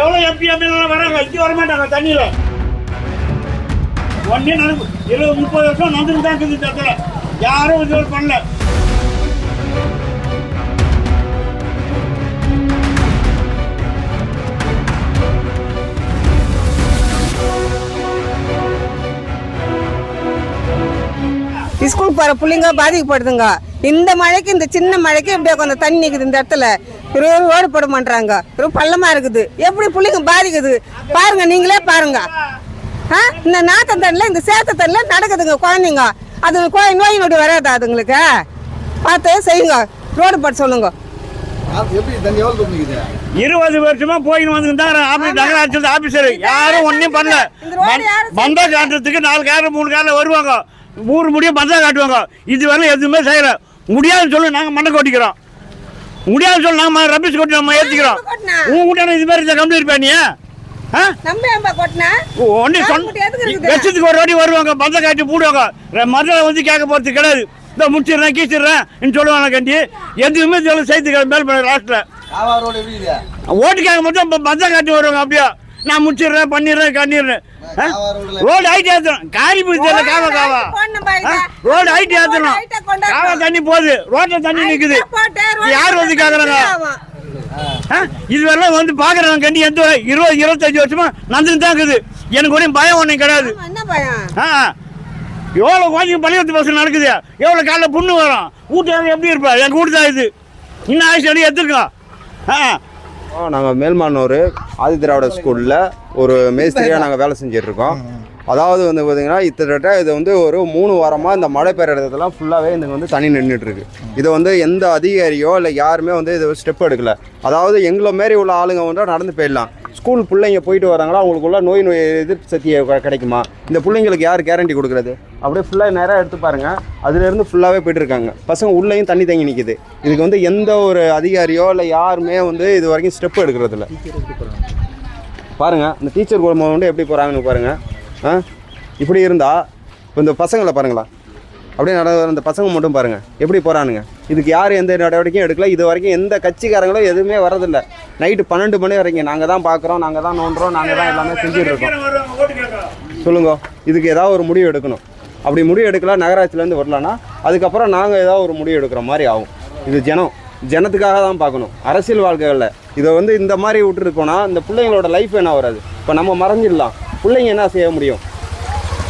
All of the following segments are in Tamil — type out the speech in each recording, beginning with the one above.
எவ்வளோ எம்பி எம்எல்ஏ வராங்க? இங்கே வர மாட்டாங்க தண்ணியில். ஒன்றே நடந்து இருபது முப்பது வருஷம் நடந்துட்டு தான் இருக்குது இந்த இடத்துல. யாரும் இது பண்ணல. ஸ்கூல் போகிற பிள்ளைங்க பாதிக்கப்படுதுங்க. இந்த மழைக்கு இந்த சின்ன மழைக்கு இப்படியே கொஞ்சம் தண்ணி நிற்குது இந்த இடத்துல. இருபது ரோடு போட மாட்டாங்க ரொம்ப பள்ளமாக இருக்குது. எப்படி பிள்ளைங்க பாதிக்குது? பாருங்க நீங்களே பாருங்க. ஆ? இந்த நாத்த தண்ணில் இந்த சேத்த தண்ணில் நடக்குதுங்க குழந்தைங்க. அது கொ- நோய் நொடி வராதா அதுங்களுக்கு? பார்த்து செய்யுங்க. ரோடு போட சொல்லுங்க? இருபது வருஷமா போயின்னு நகராட்சி ஆபீசர் யாரும் ஒன்றும் பண்ணல. பந்தா காட்டுறதுக்கு நாலு காரில் மூணு காரில் வருவாங்க. ஊர் முடியும் பந்தா காட்டுவாங்க. இது வரல எதுவுமே செய்யல. முடியாதுன்னு சொல்லி நாங்கள் மண்ணை கொட்டிக்கிறோம். முடியாதுன்னு சொல்லி நாங்கள் ரபிஸ் கொட்டி நம்ம ஏற்றிக்கிறோம் கொட்டினா? உன் கூட இது மாதிரி கம்ப்ளீட் பண்ணியா? நம்ம? வருஷத்துக்கு ஒரு வாட்டி வருவாங்க பந்த காட்டி போடுவாங்க. மறுநாள் வந்து கேட்க போகிறது கிடையாது. இந்த முடிச்சிடுறேன் கீச்சிடுறேன் சொல்லுவாங்க கண்டி. எதுவுமே சொல்ல செய்து மேல் பண்ண லாஸ்ட்டில் ஓட்டுக்காக மட்டும் ப- பந்த காட்டி வருவாங்க அப்படியே? நான் முடிச்சிடுறேன் பண்ணிடுறேன் கண்ணிடுறேன். ரோடு ஹைட் ஏற்றணும் காரி பிடிச்சல காவா காவா. ரோடு ஹைட் ஏற்றணும். காவா தண்ணி போகுது. ரோட்டில் தண்ணி நிற்குது யார் வந்து கேட்குறாங்க ஆமாம். இதுவரெல்லாம் வந்து பார்க்குறாங்க கண்டி எந்த இருபது இருபத்தஞ்சு வருஷமா நடந்துட்டு தான் இருக்குது. எனக்கு ஒன்றும் பயம் ஒன்றும் கிடையாது. எவ்வளோ குழந்தைங்க பள்ளிக்கூடத்து பசங்க நடக்குது? எவ்வளோ காலைல புண்ணு வரும்? வீட்டு எப்படி இருப்பா? எங்கள் வீட்டு தான் இது. இன்னும் ஆயுஷ் அடி எடுத்துருக்கோம் ஆ நாங்கள் மேல்மானூர் ஆதிதிராவிட ஸ்கூலில் ஒரு மேஸ்திரியாக நாங்கள் வேலை செஞ்சுட்டு இருக்கோம். அதாவது வந்து பார்த்தீங்கன்னா இத்தட்ட இது வந்து ஒரு மூணு வாரமாக இந்த மழை பெய்கிற இடத்துலாம் ஃபுல்லாகவே இது வந்து தண்ணி நின்றுட்டுருக்கு இதை வந்து எந்த அதிகாரியோ இல்லை யாருமே வந்து இது ஸ்டெப் எடுக்கலை. அதாவது எங்களை மாரி உள்ள ஆளுங்க வந்து நடந்து போயிடலாம். ஸ்கூல் பிள்ளைங்க போயிட்டு வராங்களா அவங்களுக்குள்ள நோய் நோய் எதிர்ப்பு சக்தி கிடைக்குமா? இந்த பிள்ளைங்களுக்கு யார் கேரண்டி கொடுக்குறது? அப்படியே ஃபுல்லாக நேராக எடுத்து பாருங்கள் அதுலேருந்து ஃபுல்லாகவே போய்ட்டுருக்காங்க. பசங்க உள்ளேயும் தண்ணி தங்கி நிற்கிது இதுக்கு வந்து எந்த ஒரு அதிகாரியோ இல்லை யாருமே வந்து இது வரைக்கும் ஸ்டெப் எடுக்கிறதில்ல. பாருங்கள் இந்த டீச்சர் குழம்பு வந்து எப்படி போகிறாங்கன்னு பாருங்கள் ஆ? இப்படி இருந்தால் இப்போ இந்த பசங்களை பாருங்களா. அப்படியே நட அந்த பசங்க மட்டும் பாருங்கள் எப்படி போகிறானுங்க இதுக்கு யார் எந்த நடவடிக்கையும் எடுக்கல. இது வரைக்கும் எந்த கட்சிக்காரங்களும் எதுவுமே வரதில்லை நைட்டு பன்னெண்டு மணி வரைக்கும் நாங்கள் தான் பார்க்குறோம் நாங்கள் தான் நோண்டுறோம் நாங்கள் தான் எல்லாமே செஞ்சுட்டு இருக்கோம். சொல்லுங்க. இதுக்கு ஏதாவது ஒரு முடிவு எடுக்கணும். அப்படி முடிவு எடுக்கலாம் நகராட்சியிலேருந்து வரலன்னா அதுக்கப்புறம் நாங்கள் ஏதாவது ஒரு முடிவு எடுக்கிற மாதிரி ஆகும். இது ஜனம். ஜனத்துக்காக தான் பார்க்கணும். அரசியல் வாழ்க்கைகளில். இதை வந்து இந்த மாதிரி விட்டுட்டு போனால் இந்த பிள்ளைங்களோட லைஃப் என்ன வராது இப்போ நம்ம மறைஞ்சிடலாம். பிள்ளைங்க என்ன செய்ய முடியும்?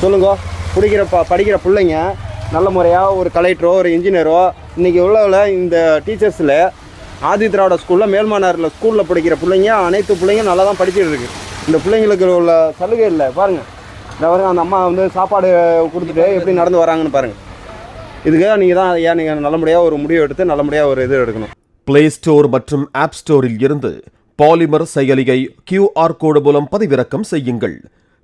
சொல்லுங்க. பிடிக்கிற ப படிக்கிற பிள்ளைங்க நல்ல முறையாக ஒரு கலெக்டரோ ஒரு இன்ஜினியரோ இன்றைக்கி உள்ளவில் இந்த டீச்சர்ஸில் ஆதி திராவிட ஸ்கூலில் மேல்மானாரில் ஸ்கூலில் படிக்கிற பிள்ளைங்க அனைத்து பிள்ளைங்க நல்லா தான் படிச்சுட்டு இருக்கு. இந்த பிள்ளைங்களுக்கு உள்ள சலுகை இல்லை. பாருங்கள் இந்த பாருங்க அந்த அம்மா வந்து சாப்பாடு கொடுத்துட்டு எப்படி நடந்து வராங்கன்னு பாருங்கள் இதுக்காக நீங்கள் தான் ஏன் நீங்கள் நல்லபடியாக ஒரு முடிவு எடுத்து நல்லபடியாக ஒரு இது எடுக்கணும். பிளே ஸ்டோர் மற்றும் ஆப் ஸ்டோரில் இருந்து பாலிமர் செயலியை கியூஆர் கோடு மூலம் பதிவிறக்கம் செய்யுங்கள்.